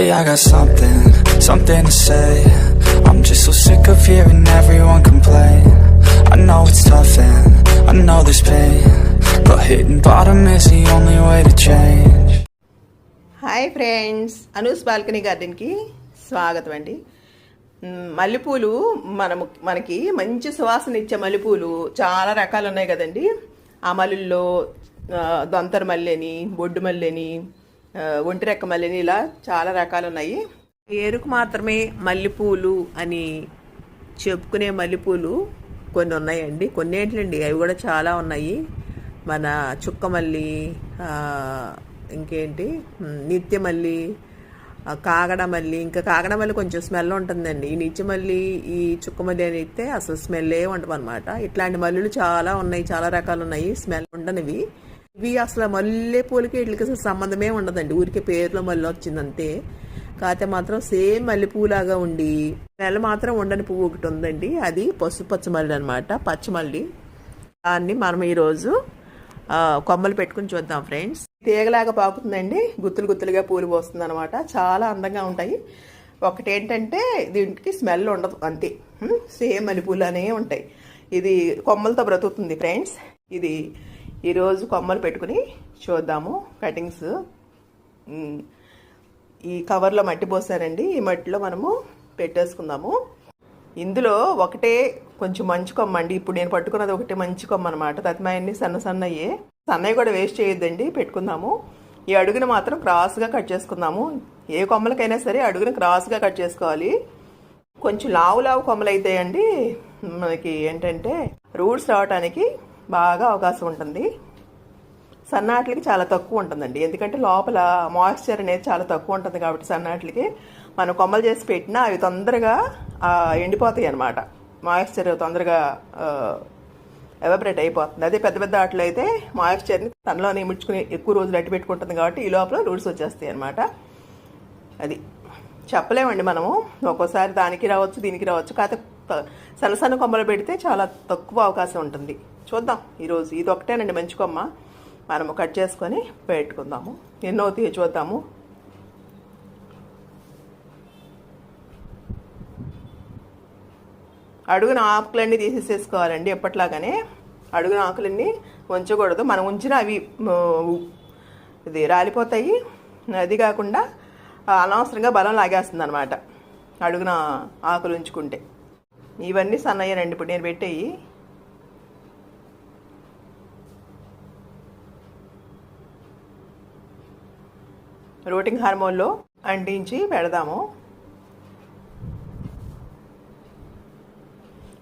Hey, I got something, something to say. I'm just so sick of hearing everyone complain. I know it's tough and I know there's pain. But hitting bottom is the only way to change. Hi friends Anu's balcony గార్డెన్కి స్వాగతం అండి మల్లెపూలు మనము మనకి మంచి సువాసన ఇచ్చే మల్లెపూలు చాలా రకాలు ఉన్నాయి కదండి ఆ మల్లెల్లో దొంతర మల్లెని బొడ్డు మల్లెని ఒంటిరెక్క మల్లిని ఇలా చాలా రకాలు ఉన్నాయి ఏరుకు మాత్రమే మల్లెపూలు అని చెప్పుకునే మల్లెపూలు కొన్ని ఉన్నాయండి. కొన్ని ఏంటండి అవి కూడా చాలా ఉన్నాయి. మన చుక్కమల్లి ఇంకేంటి? నిత్యమల్లి కాగడ కాగడమల్లి ఇంకా కాగడమల్లి కొంచెం స్మెల్ ఉంటుందండి. ఈ నిత్యమల్లి ఈ చుక్కమల్లి అని అయితే అసలు స్మెల్లే ఉండవు అనమాట ఇట్లాంటి మల్లులు చాలా ఉన్నాయి. చాలా రకాలు ఉన్నాయి స్మెల్ ఉండనివి. ఇవి అసలు మల్లె పూలకి వీటికి అసలు సంబంధమే ఉండదండి. ఊరికే పేరులో మళ్ళీ వచ్చింది అంతే కాకపోతే మాత్రం సేమ్ మల్లెపూలాగా ఉండి నెల మాత్రం ఉండని పువ్వు ఒకటి ఉందండి. అది పసుపు పచ్చమల్లి అనమాట పచ్చమల్లి. దాన్ని మనం ఈరోజు కొమ్మలు పెట్టుకుని చూద్దాం ఫ్రెండ్స్. తీగలాగా పాకుతుందండి. గుత్తులు గుత్తులుగా పూలు పోస్తుంది అనమాట చాలా అందంగా ఉంటాయి. ఒకటి ఏంటంటే దీనికి స్మెల్ ఉండదు. అంతే. సేమ్ మల్లెపూలు అనేవి ఉంటాయి. ఇది కొమ్మలతో బ్రతుకుతుంది ఫ్రెండ్స్. ఇది ఈరోజు కొమ్మలు పెట్టుకుని చూద్దాము కటింగ్స్. ఈ కవర్లో మట్టి పోసానండి ఈ మట్టిలో మనము పెట్టేసుకుందాము. ఇందులో ఒకటే కొంచెం మంచి కొమ్మ అండి. ఇప్పుడు నేను పట్టుకున్నది ఒకటే మంచి కొమ్మ అనమాట తతిమాయన్ని సన్న సన్నయ్యే. సన్నయ్య కూడా వేస్ట్ చేయొద్దండి. పెట్టుకుందాము. ఈ అడుగును మాత్రం క్రాస్గా కట్ చేసుకుందాము. ఏ కొమ్మలకైనా సరే అడుగును క్రాస్గా కట్ చేసుకోవాలి. కొంచెం లావు లావు కొమ్మలు అయితే అండి మనకి ఏంటంటే రూట్స్ రావడానికి బాగా అవకాశం ఉంటుంది. సన్నాట్లకి చాలా తక్కువ ఉంటుందండి. ఎందుకంటే లోపల మాయిశ్చర్ అనేది చాలా తక్కువ ఉంటుంది కాబట్టి సన్నాట్లకి మనం కొమ్మలు చేసి పెట్టినా అవి తొందరగా ఎండిపోతాయి అన్నమాట. మాయిశ్చర్ తొందరగా ఎవపరేట్ అయిపోతుంది. అదే పెద్ద పెద్ద ఆటలు అయితే మాయిశ్చర్ని తనలోనే ముడుచుకుని ఎక్కువ రోజులు అట్టి పెట్టుకుంటుంది కాబట్టి ఈ లోపల రూట్స్ వచ్చేస్తాయి అనమాట అది చెప్పలేమండి మనము. ఒక్కోసారి దానికి రావచ్చు దీనికి రావచ్చు. కాకపోతే సన్న సన్న కొమ్మలు పెడితే చాలా తక్కువ అవకాశం ఉంటుంది. చూద్దాం. ఈరోజు ఇది ఒకటేనండి మంచి కొమ్మ. మనము కట్ చేసుకొని పెట్టుకుందాము. ఎన్నో తీయ చూద్దాము. అడుగున ఆకులన్నీ తీసేసేసుకోవాలండి ఎప్పట్లాగానే. అడుగున ఆకులన్నీ ఉంచకూడదు. మనం ఉంచిన అవి ఇది రాలిపోతాయి. అది కాకుండా అనవసరంగా బలం లాగేస్తుంది అనమాట అడుగున ఆకులు ఉంచుకుంటే. ఇవన్నీ సన్నయ్యనండి. ఇప్పుడు నేను పెట్టేయి. రోటింగ్ హార్మోన్లో అంటించి పెడదాము.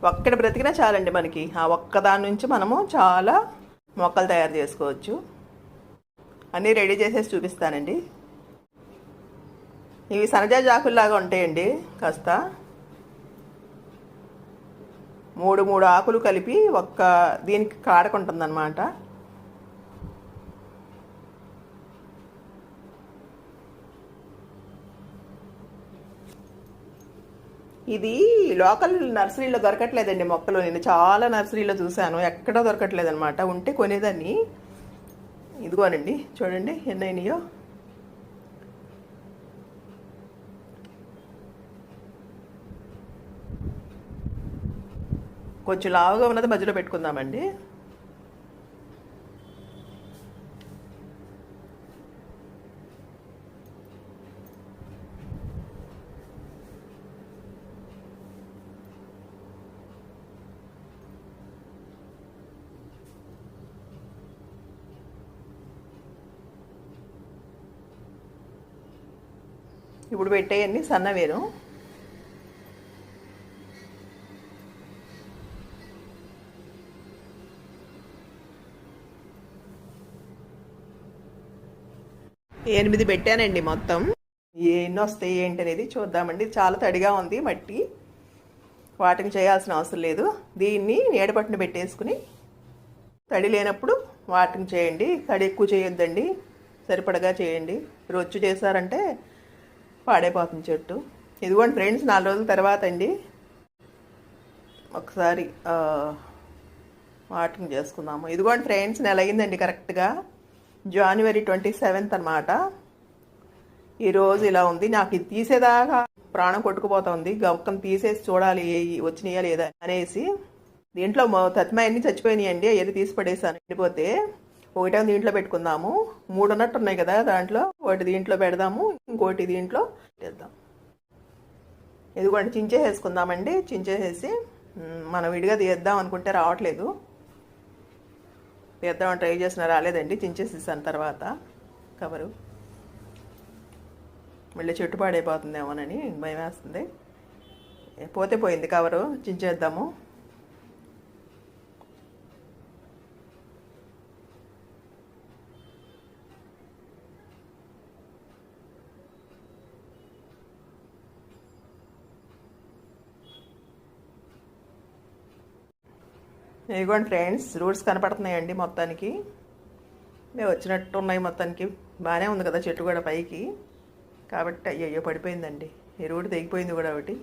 ఒక్కటి బ్రతికినా చాలండి మనకి. ఆ ఒక్క దాని నుంచి మనము చాలా మొక్కలు తయారు చేసుకోవచ్చు. అన్నీ రెడీ చేసేసి చూపిస్తానండి. ఇవి సనజా జాకుల్లాగా ఉంటాయండి కాస్త. మూడు మూడు ఆకులు కలిపి ఒక్క దీనికి కాడకుంటుందన్నమాట. ఇది లోకల్ నర్సరీలో దొరకట్లేదండి మొక్కలు. నేను చాలా నర్సరీలో చూశాను. ఎక్కడా దొరకట్లేదు అనమాట ఉంటే కొనేదాన్ని. ఇదిగోనండి చూడండి ఎన్నైనాయో కొంచెం లావుగా ఉన్నది మధ్యలో పెట్టుకుందామండి. ఇప్పుడు పెట్టేయండి సన్నవేరు ఎనిమిది పెట్టానండి మొత్తం. ఎన్ని వస్తాయి ఏంటి అనేది చూద్దామండి. చాలా తడిగా ఉంది మట్టి. వాటిని చేయాల్సిన అవసరం లేదు. దీన్ని నీడపట్టును పెట్టేసుకుని తడి లేనప్పుడు వాటిని చేయండి. తడి ఎక్కువ చేయొద్దండి. సరిపడగా చేయండి. రొచ్చు చేశారంటే పాడైపోతుంది చెట్టు. ఇదిగోండి ఫ్రెండ్స్ నాలుగు రోజుల తర్వాత అండి. ఒకసారి వాటింగ్ చేసుకుందాము. ఇదిగోండి ఫ్రెండ్స్ నెల అయిందండి కరెక్ట్గా. జనవరి ట్వంటీ సెవెంత్ అనమాట ఈరోజు ఇలా ఉంది. నాకు ఇది తీసేదాకా ప్రాణం కొట్టుకుపోతుంది. గమ్మకం తీసేసి చూడాలి వచ్చినాయా లేదా అనేసి. దీంట్లో తత్మాయన్ని చచ్చిపోయినాయండి ఏది తీసి పడేసాను. వెళ్ళిపోతే ఒకటే దీంట్లో పెట్టుకుందాము. మూడు ఉన్నట్టు ఉన్నాయి కదా దాంట్లో. ఒకటి దీంట్లో పెడదాము. ఇంకోటి దీంట్లో పెట్టేద్దాం ఇదిగోండి చించేసేసుకుందామండి. చించేసేసి మనం విడిగా తీద్దాం అనుకుంటే రావట్లేదు. తీద్దామని ట్రై చేసిన రాలేదండి చించేసేసాను తర్వాత. కవరు. మళ్ళీ చెట్టు పాడైపోతుందేమోనని భయం వేస్తుంది పోతే పోయింది కవరు చించేద్దాము. ఇదిగోండి ఫ్రెండ్స్ రూట్స్ కనపడుతున్నాయండి మొత్తానికి. మేము వచ్చినట్టు ఉన్నాయి మొత్తానికి. బాగానే ఉంది కదా చెట్టు కూడా పైకి. కాబట్టి అయ్యయ్యో పడిపోయిందండి. ఈ రూట్ తెగిపోయింది కూడా ఒకటి.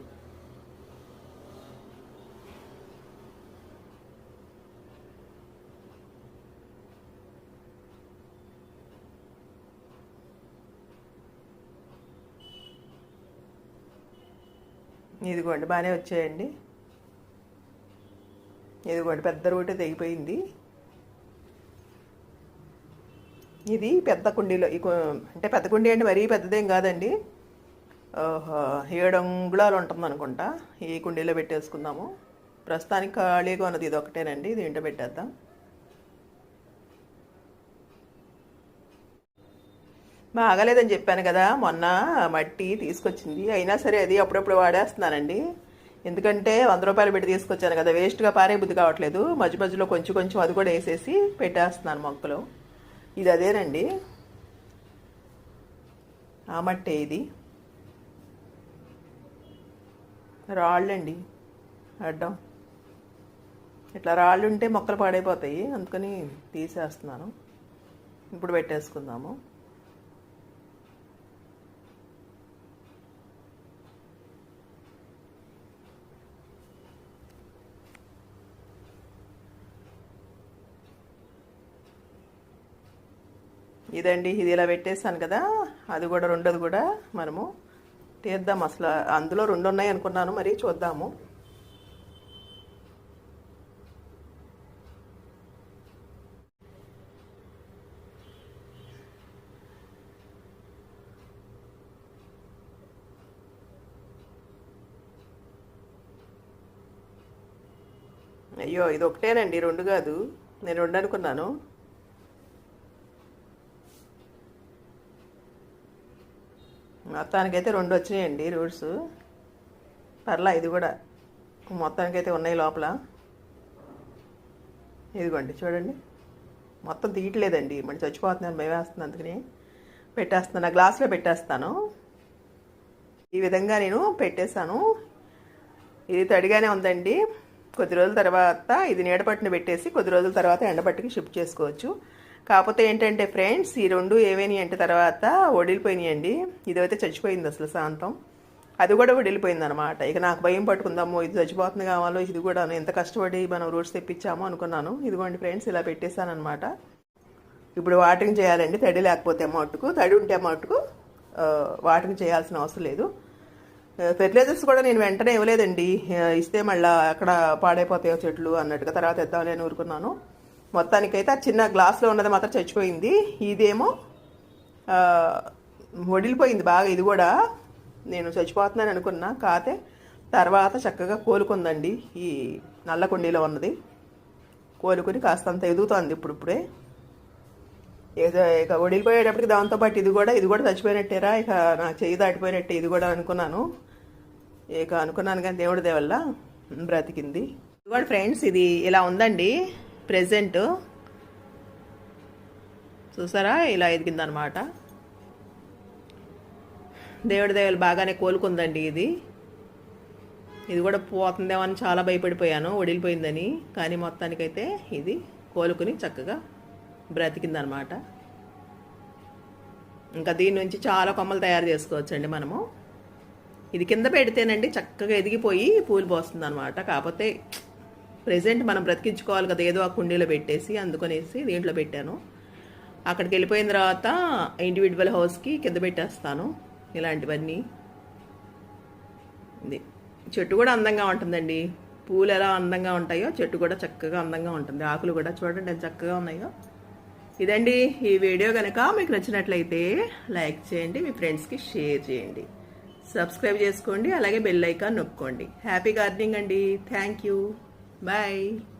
ఇదిగోండి బాగానే వచ్చాయండి. ఇది కూడా పెద్ద రోటే తెగిపోయింది ఇది పెద్ద కుండీలో ఈ అంటే పెద్ద కుండీ అంటే మరీ పెద్దదేం కాదండి. ఓహో, ఏడు అంగుళాలు ఉంటుంది అనుకుంటా ఈ కుండీలో పెట్టేసుకుందాము. ప్రస్తుతానికి ఖాళీగా ఉన్నది ఇది ఒకటేనండి దీంట్లో పెట్టేద్దాం. బాగలేదని చెప్పాను కదా మొన్న మట్టి తీసుకొచ్చింది అయినా సరే అది అప్పుడప్పుడు వాడేస్తున్నానండి. ఎందుకంటే వంద రూపాయలు పెట్టి తీసుకొచ్చాను కదా వేస్ట్గా పారే బుద్ధి కావట్లేదు. మధ్య మధ్యలో కొంచెం కొంచెం అది కూడా వేసేసి పెట్టేస్తున్నాను మొక్కలు. ఇది అదేనండి. ఆ మట్టే ఇది. రాళ్ళండి అడ్డం. ఇట్లా రాళ్ళు ఉంటే మొక్కలు పాడైపోతాయి అందుకని తీసేస్తున్నాను. ఇప్పుడు పెట్టేసుకుందాము. ఇదండి ఇది ఇలా పెట్టేసాను కదా అది కూడా రెండోది కూడా మనము తీద్దాం అసలు. అందులో రెండు ఉన్నాయి అనుకున్నాను మరి చూద్దాము. అయ్యో ఇది ఒకటేనండి రెండు కాదు. నేను రెండు అనుకున్నాను. మొత్తానికైతే రెండు వచ్చినాయండి రూట్స్. పర్లా ఇది కూడా. మొత్తానికైతే ఉన్నాయి లోపల. ఇదిగోండి చూడండి. మొత్తం తీయట్లేదండి. మళ్ళీ చచ్చిపోతున్నాను మేమేస్తున్నాను వేస్తుంది అందుకని పెట్టేస్తాను గ్లాస్లో పెట్టేస్తాను. ఈ విధంగా నేను పెట్టేశాను. ఇది తడిగానే ఉందండి. కొద్ది రోజుల తర్వాత ఇది నీడపట్టును పెట్టేసి కొద్ది రోజుల తర్వాత ఎండపట్టుకి షిఫ్ట్ చేసుకోవచ్చు. కాకపోతే ఏంటంటే ఫ్రెండ్స్ ఈ రెండు ఏమైనాయి అంటే తర్వాత వడిలిపోయినాయండి. ఇదైతే చచ్చిపోయింది అసలు శాంతం. అది కూడా వడిలిపోయింది అనమాట ఇక నాకు భయం పట్టుకుందాము ఇది చచ్చిపోతుంది కావాలో ఇది కూడా ఎంత కష్టపడి మనం రూట్స్ తెప్పించామో అనుకున్నాను. ఇదిగోండి ఫ్రెండ్స్ ఇలా పెట్టేశానమాట ఇప్పుడు వాటరింగ్ చేయాలండి. తడి లేకపోతే మట్టుకు తడి ఉంటే మట్టుకు వాటరింగ్ వాటింగ్ చేయాల్సిన అవసరం లేదు. ఫెర్టిలైజర్స్ కూడా నేను వెంటనే ఇవ్వలేదండి. ఇస్తే మళ్ళీ అక్కడ పాడైపోతాయో చెట్లు అన్నట్టుగా తర్వాత ఇద్దామని అని ఊరుకున్నాను. మొత్తానికైతే ఆ చిన్న గ్లాస్లో ఉన్నది మాత్రం చచ్చిపోయింది. ఇదేమో వడిలిపోయింది బాగా. ఇది కూడా నేను చచ్చిపోతున్నాను అనుకున్నా. కాతే తర్వాత చక్కగా కోలుకుందండి ఈ నల్ల కుండీలో ఉన్నది. కోలుకుని కాస్తంత ఎదుగుతోంది ఇప్పుడు ఇప్పుడే ఇక ఇక వడిలిపోయేటప్పటికి దాంతో పాటు ఇది కూడా ఇది కూడా చచ్చిపోయినట్టేరా? ఇక నా చేయి దాటిపోయినట్టే ఇది కూడా అనుకున్నాను. ఇక అనుకున్నాను కానీ దేవుడి దేవల్ల బ్రతికింది. ఇది కూడా ఫ్రెండ్స్ ఇది ఇలా ఉందండి. ప్రజెంట్. చూసారా? ఇలా ఎదిగిందనమాట. దేవుడి దేవులు బాగానే కోలుకుందండి ఇది. ఇది కూడా పోతుందేమో అని చాలా భయపడిపోయాను ఒడిలిపోయిందని. కానీ మొత్తానికైతే ఇది కోలుకుని చక్కగా బ్రతికిందనమాట. ఇంకా దీని నుంచి చాలా కొమ్మలు తయారు చేసుకోవచ్చండి మనము. ఇది కింద పెడితేనండి చక్కగా ఎదిగిపోయి పూలు పోస్తుంది అనమాట కాకపోతే ప్రజెంట్ మనం బ్రతికించుకోవాలి కదా ఏదో ఆ కుండీలో పెట్టేసి అందుకనేసి దీంట్లో పెట్టాను. అక్కడికి వెళ్ళిపోయిన తర్వాత ఇండివిజువల్ హౌస్కి కింద పెట్టేస్తాను ఇలాంటివన్నీ. ఇది. చెట్టు కూడా అందంగా ఉంటుందండి. పూలు ఎలా అందంగా ఉంటాయో చెట్టు కూడా చక్కగా అందంగా ఉంటుంది. ఆకులు కూడా చూడండి ఎంత చక్కగా ఉన్నాయో. ఇదండి ఈ వీడియో కనుక మీకు నచ్చినట్లయితే లైక్ చేయండి మీ ఫ్రెండ్స్కి షేర్ చేయండి. సబ్స్క్రైబ్ చేసుకోండి అలాగే బెల్ ఐకాన్ నొక్కోండి. హ్యాపీ గార్డెనింగ్ అండి. Thank you. Bye.